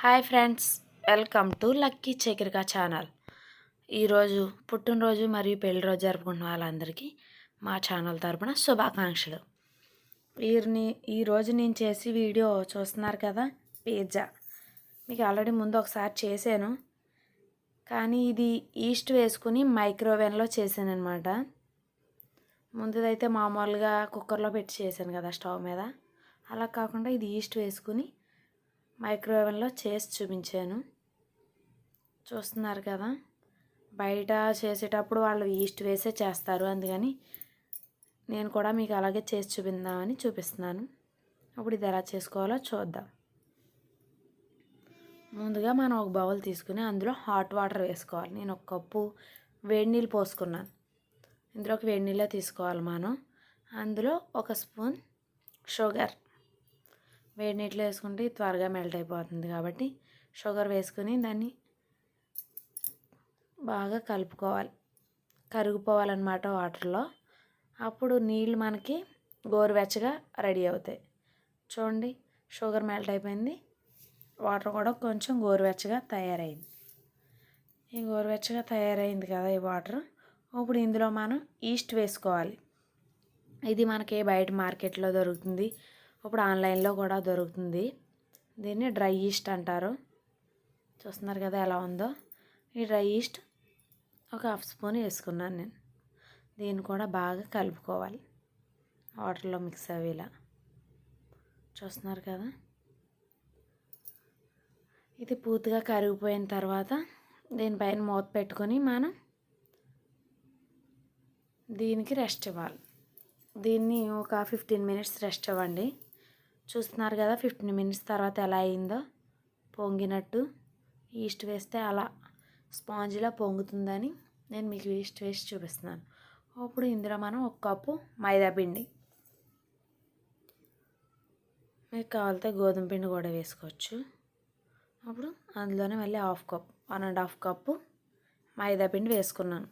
Hi friends welcome to lucky Chakrika channel. ఈరోజు పుట్టినరోజు మరియు పెళ్ళి రోజు వాళ్ళందరికీ మా ఛానల్ తరపున శుభాకాంక్షలు. వీరిని ఈరోజు నేను చేసి వీడియో చూస్తున్నారు కదా పిజ్జా. మీకు ఆల్రెడీ ముందు ఒకసారి చేశాను. కానీ ఇది ఈస్ట్ వేసుకుని మైక్రోవేవ్లో చేశాను అనమాట ముందుదైతే మామూలుగా కుక్కర్లో పెట్టి చేశాను కదా స్టవ్ మీద. అలా కాకుండా ఇది ఈస్ట్ వేసుకుని మైక్రోవేవ్లో చేసి చూపించాను. చూస్తున్నారు కదా బయట చేసేటప్పుడు వాళ్ళు ఈస్ట్ వేసే చేస్తారు. అందుకని నేను కూడా మీకు అలాగే చేసి చూపిందామని చూపిస్తున్నాను. అప్పుడు ఇది ఎలా చేసుకోవాలో చూద్దాం. ముందుగా మనం ఒక బౌల్ తీసుకుని అందులో హాట్ వాటర్ వేసుకోవాలి. నేను ఒక కప్పు వేడి నీళ్ళు పోసుకున్నాను. ఇందులోకి వేడి నీళ్ళే తీసుకోవాలి మనం. అందులో ఒక స్పూన్ షుగర్. వేడి నీటిలో వేసుకుంటే త్వరగా మెల్ట్ అయిపోతుంది కాబట్టి షుగర్ వేసుకుని దాన్ని బాగా కలుపుకోవాలి. కరిగిపోవాలన్నమాట వాటర్లో. అప్పుడు నీళ్ళు మనకి గోరువెచ్చగా రెడీ అవుతాయి. చూడండి షుగర్ మెల్ట్ అయిపోయింది. వాటర్ కూడా కొంచెం గోరువెచ్చగా తయారైంది. ఈ గోరువెచ్చగా తయారైంది కదా ఈ వాటర్. ఇప్పుడు ఇందులో మనం ఈస్ట్ వేసుకోవాలి. ఇది మనకి బయట మార్కెట్లో దొరుకుతుంది. ఇప్పుడు ఆన్లైన్లో కూడా దొరుకుతుంది. దీన్ని డ్రై ఈస్ట్ అంటారు. చూస్తున్నారు కదా ఎలా ఉందో? ఈ డ్రై ఈస్ట్ ఒక హాఫ్ స్పూన్ వేసుకున్నాను నేను. దీన్ని కూడా బాగా కలుపుకోవాలి. వాటర్లో మిక్స్ అయ్యేలా చూస్తున్నారు కదా? ఇది పూర్తిగా కరిగిపోయిన తర్వాత దీనిపైన మూత పెట్టుకొని మనం దీనికి రెస్ట్ ఇవ్వాలి. దీన్ని ఒక ఫిఫ్టీన్ మినిట్స్ రెస్ట్ ఇవ్వండి. చూస్తున్నారు కదా ఫిఫ్టీన్ మినిట్స్ తర్వాత ఎలా అయిందో. పొంగినట్టు ఈస్ట్ వేస్తే అలా స్పాంజ్లా పొంగుతుందని నేను మీకు ఈస్ట్ వేసి చూపిస్తున్నాను. అప్పుడు ఇందులో మనం ఒక కప్పు మైదా పిండి మీకు కావాలితే గోధుమ పిండి కూడా వేసుకోవచ్చు. అప్పుడు అందులోనే మళ్ళీ half cup one and half cup మైదా పిండి వేసుకున్నాను.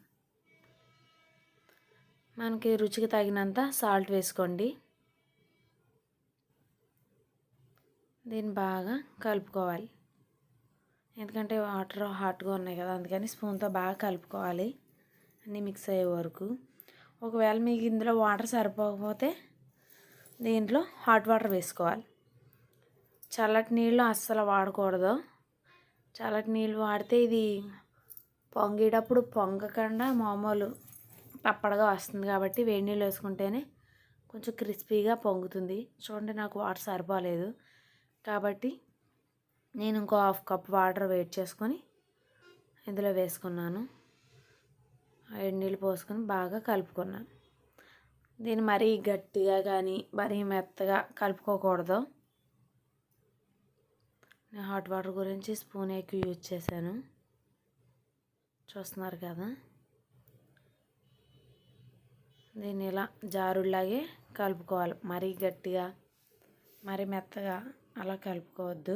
మనకి రుచికి తగినంత సాల్ట్ వేసుకోండి. దీన్ని బాగా కలుపుకోవాలి. ఎందుకంటే వాటర్ హాట్గా ఉన్నాయి కదా అందుకని స్పూన్తో బాగా కలుపుకోవాలి. అన్నీ మిక్స్ అయ్యే వరకు. ఒకవేళ మీకు ఇందులో వాటర్ సరిపోకపోతే దీంట్లో హాట్ వాటర్ వేసుకోవాలి. చల్లటి నీళ్ళు అస్సలు వాడకూడదు. చల్లటి నీళ్ళు వాడితే ఇది పొంగేటప్పుడు పొంగకుండా మామూలు పప్పడగా వస్తుంది కాబట్టి వేడి నీళ్ళు వేసుకుంటేనే కొంచెం క్రిస్పీగా పొంగుతుంది. చూడండి నాకు వాటర్ సరిపోలేదు. కాబట్టి నేను ఇంకో హాఫ్ కప్ వాటర్ వెయిట్ చేసుకొని ఇందులో వేసుకున్నాను. వేడి నీళ్ళు పోసుకొని బాగా కలుపుకున్నాను. దీన్ని మరీ గట్టిగా కానీ మరీ మెత్తగా కలుపుకోకూడదు. నేను హాట్ వాటర్ గురించి స్పూన్ ఎక్కువ యూజ్ చేశాను. చూస్తున్నారు కదా? దీన్ని ఇలా జారులాగే కలుపుకోవాలి. మరీ గట్టిగా మరీ మెత్తగా. అలా కలుపుకోవద్దు.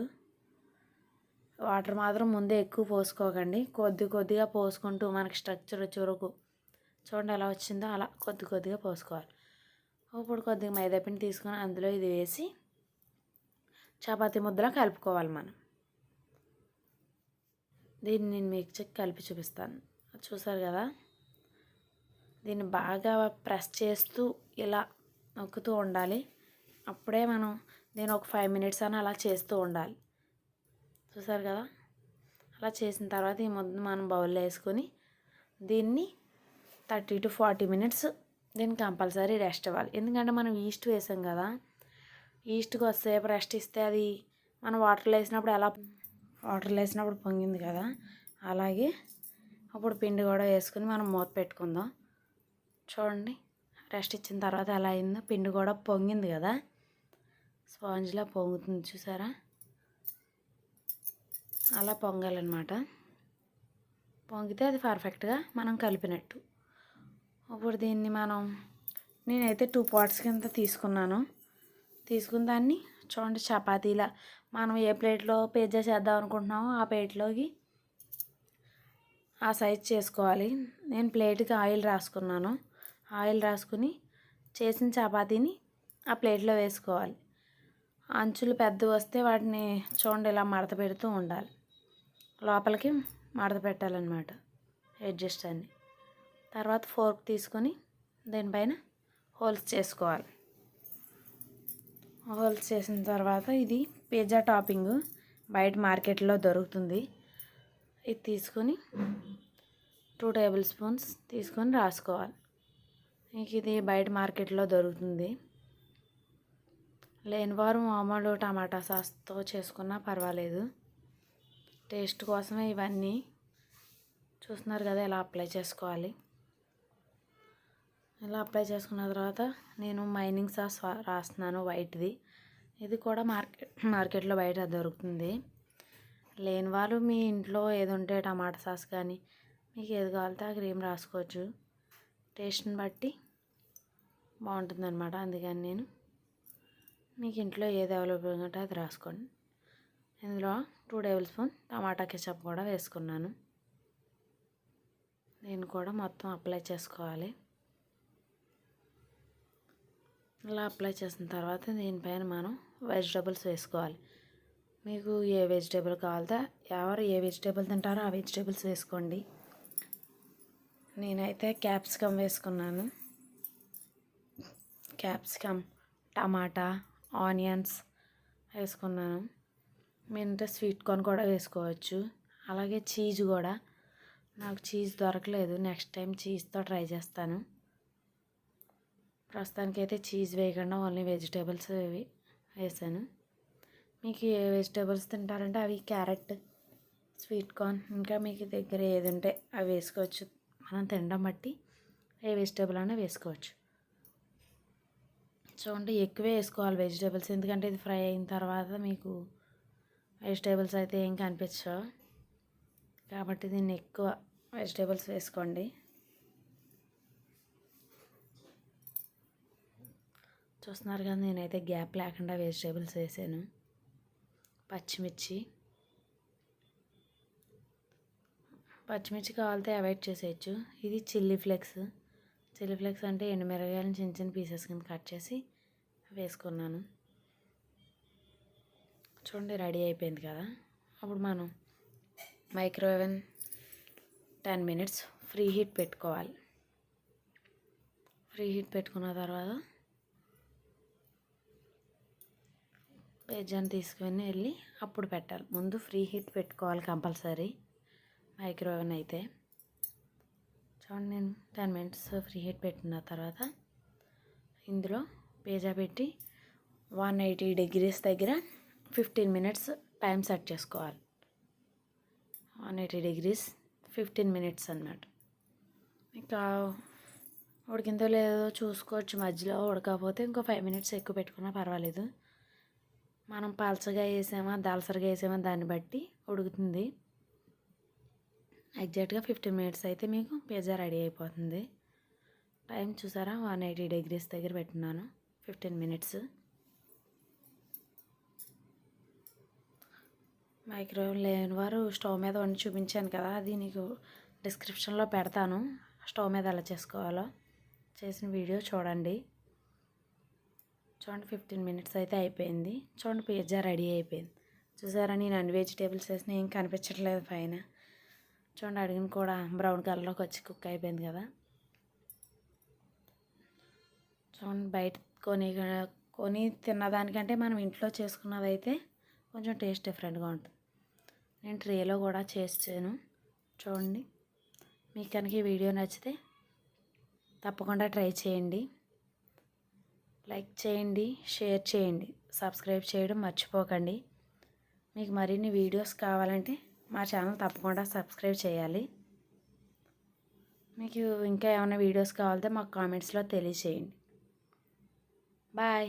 వాటర్ మాత్రం ముందే ఎక్కువ పోసుకోకండి. కొద్ది కొద్దిగా పోసుకుంటూ మనకి స్ట్రక్చర్ వచ్చే వరకు చూడండి ఎలా వచ్చిందో అలా కొద్ది కొద్దిగా పోసుకోవాలి. ఇప్పుడు కొద్దిగా మైదాపిండి తీసుకొని అందులో ఇది వేసి చపాతీ ముద్దలా కలుపుకోవాలి మనం. దీన్ని నేను మీకు చెక్ కలిపి చూపిస్తాను. చూసారు కదా? దీన్ని బాగా ప్రెస్ చేస్తూ ఇలా నొక్కుతూ ఉండాలి. అప్పుడే మనం నేను ఒక ఫైవ్ మినిట్స్ అని అలా చేస్తూ ఉండాలి. చూసారు కదా? అలా చేసిన తర్వాత ఈ ముందు మనం బౌల్లో వేసుకొని దీన్ని థర్టీ టు ఫార్టీ మినిట్స్ దీన్ని కంపల్సరీ రెస్ట్ ఇవ్వాలి. ఎందుకంటే మనం ఈస్ట్ వేసాం కదా ఈస్ట్కి వస్తేపు రెస్ట్ ఇస్తే అది మనం వాటర్లో వేసినప్పుడు ఎలా వాటర్లో వేసినప్పుడు పొంగింది కదా? అలాగే అప్పుడు పిండి కూడా వేసుకుని మనం మూత పెట్టుకుందాం. చూడండి రెస్ట్ ఇచ్చిన తర్వాత ఎలా అయిందో. పిండి కూడా పొంగింది కదా? స్పాంజ్లా పొంగుతుంది చూసారా? అలా పొంగాలన్నమాట. పొంగితే అది పర్ఫెక్ట్గా మనం కలిపినట్టు. ఇప్పుడు దీన్ని మనం నేనైతే టూ పాట్స్ కింద తీసుకున్నాను. తీసుకున్న దాన్ని చూడండి చపాతీలా. మనం ఏ ప్లేట్లో పిజ్జా చేద్దాం అనుకుంటున్నామో ఆ ప్లేట్లోకి ఆ సైజ్ చేసుకోవాలి. నేను ప్లేట్కి ఆయిల్ రాసుకున్నాను. ఆయిల్ రాసుకుని చేసిన చపాతీని ఆ ప్లేట్లో వేసుకోవాలి. అంచులు పెద్ద వస్తే వాటిని చూడండి ఇలా మడత పెడుతూ ఉండాలి. లోపలికి మడత పెట్టాలన్నమాట అడ్జస్ట్ అన్ని. తర్వాత ఫోర్క్ తీసుకొని దీనిపైన హోల్స్ చేసుకోవాలి. హోల్స్ చేసిన తర్వాత ఇది పిజ్జా టాపింగ్ బయట మార్కెట్లో దొరుకుతుంది. ఇది తీసుకొని టూ టేబుల్ స్పూన్స్ తీసుకొని రాసుకోవాలి. ఇంక ఇది బయట మార్కెట్లో దొరుకుతుంది. లేని వారు మామూలు టమాటా సాస్తో చేసుకున్నా పర్వాలేదు. టేస్ట్ కోసమే ఇవన్నీ. చూస్తున్నారు కదా ఇలా అప్లై చేసుకోవాలి. ఇలా అప్లై చేసుకున్న తర్వాత నేను మైనింగ్ సాస్ రాస్తున్నాను వైట్ది. ఇది కూడా మార్కెట్ మార్కెట్లో బయట దొరుకుతుంది. లేని వాళ్ళు మీ ఇంట్లో ఏది ఉంటే టమాటా సాస్ కానీ మీకు ఏది కావాలితే ఆ క్రీమ్ రాసుకోవచ్చు. టేస్ట్ని బట్టి బాగుంటుందన్నమాట అందుకని నేను మీకు ఇంట్లో ఏది అవైలబుల్ ఉంటే అది రాసుకోండి. ఇందులో two tablespoon tomato ketchup కూడా వేసుకున్నాను. దీన్ని కూడా మొత్తం అప్లై చేసుకోవాలి. ఇలా అప్లై చేసిన తర్వాత దీనిపైన మనం వెజిటబుల్స్ వేసుకోవాలి. మీకు ఏ వెజిటేబుల్ కావాలితే ఎవరు ఏ వెజిటేబుల్ తింటారో ఆ వెజిటేబుల్స్ వేసుకోండి. నేనైతే క్యాప్సికమ్ వేసుకున్నాను. క్యాప్సికమ్ టమాటా ఆనియన్స్ వేసుకున్నాను. మీరంటే స్వీట్ కార్న్ కూడా వేసుకోవచ్చు. అలాగే చీజ్ కూడా. నాకు చీజ్ దొరకలేదు. నెక్స్ట్ టైం చీజ్తో ట్రై చేస్తాను. ప్రస్తుతానికైతే చీజ్ వేయకుండా ఓన్లీ వెజిటేబుల్స్ వేసాను. మీకు ఏ వెజిటేబుల్స్ తింటారంటే అవి క్యారెట్ స్వీట్ కార్న్ ఇంకా మీకు దగ్గర ఏది ఉంటే అవి వేసుకోవచ్చు. మనం తినడం బట్టి ఏ వెజిటేబుల్ అయినా వేసుకోవచ్చు. చూడండి ఎక్కువే వేసుకోవాలి వెజిటేబుల్స్. ఎందుకంటే ఇది ఫ్రై అయిన తర్వాత మీకు వెజిటేబుల్స్ అయితే ఏం కనిపించవు. కాబట్టి దీన్ని ఎక్కువ వెజిటేబుల్స్ వేసుకోండి. చూస్తున్నారు కదా నేనైతే గ్యాప్ లేకుండా వెజిటేబుల్స్ వేసాను. పచ్చిమిర్చి. పచ్చిమిర్చి కావాలితే అవాయిడ్ చేసేయచ్చు. ఇది చిల్లీ ఫ్లెక్స్. చిల్లీ ఫ్లేక్స్ అంటే ఎండుమిరగాయలను చిన్న చిన్న పీసెస్ కింద కట్ చేసి వేసుకున్నాను. చూడండి రెడీ అయిపోయింది కదా. అప్పుడు మనం microwave oven ten minutes preheat పెట్టుకోవాలి. ఫ్రీ హీట్ పెట్టుకున్న తర్వాత పిజ్జాని తీసుకుని వెళ్ళి అప్పుడు పెట్టాలి. ముందు ఫ్రీ హీట్ పెట్టుకోవాలి కంపల్సరీ. మైక్రోవేవెన్ అయితే. చూడండి నేను టెన్ మినిట్స్ ఫ్రీ హీట్ పెట్టిన తర్వాత ఇందులో పేజా పెట్టి వన్ ఎయిటీ డిగ్రీస్ దగ్గర ఫిఫ్టీన్ మినిట్స్ టైం సెట్ చేసుకోవాలి. One eighty degrees fifteen minutes అన్నమాట. ఇంకా ఉడికిందో లేదో చూసుకోవచ్చు. మధ్యలో ఉడకపోతే ఇంకో ఫైవ్ మినిట్స్ ఎక్కువ పెట్టుకున్నా పర్వాలేదు. మనం పలసగా వేసామా దాల్సరిగా వేసామా దాన్ని బట్టి ఉడుకుతుంది. ఎగ్జాక్ట్గా ఫిఫ్టీన్ మినిట్స్ అయితే మీకు పిజ్జా రెడీ అయిపోతుంది. టైం చూసారా? వన్ ఎయిటీ డిగ్రీస్ దగ్గర పెట్టున్నాను. Fifteen minutes. మైక్రోవేవ్ లేని వారు స్టవ్ మీద వండి చూపించాను కదా అది నీకు డిస్క్రిప్షన్లో పెడతాను. స్టవ్ మీద ఎలా చేసుకోవాలో చేసిన వీడియో చూడండి. చూడండి ఫిఫ్టీన్ మినిట్స్ అయితే అయిపోయింది. చూడండి పిజ్జా రెడీ అయిపోయింది. చూసారా నేను అన్ని వెజిటేబుల్స్ వేసిన ఏం కనిపించట్లేదు పైన. చూడండి అడిగిన కూడా బ్రౌన్ కలర్లోకి వచ్చి కుక్ అయిపోయింది కదా. చూడండి బయట కొని కొని తిన్నదానికంటే మనం ఇంట్లో చేసుకున్నది అయితే కొంచెం టేస్ట్ డిఫరెంట్గా ఉంటుంది. నేను ట్రేలో కూడా చేసాను చూడండి మీకు కనుక ఈ వీడియో నచ్చితే తప్పకుండా ట్రై చేయండి. లైక్ చేయండి షేర్ చేయండి సబ్స్క్రైబ్ చేయడం మర్చిపోకండి. మీకు మరిన్ని వీడియోస్ కావాలంటే మా ఛానల్ తప్పకుండా సబ్స్క్రైబ్ చేయాలి. మీకు ఇంకా ఏమైనా వీడియోస్ కావాలంటే మాకు కామెంట్స్లో తెలియచేయండి. బాయ్.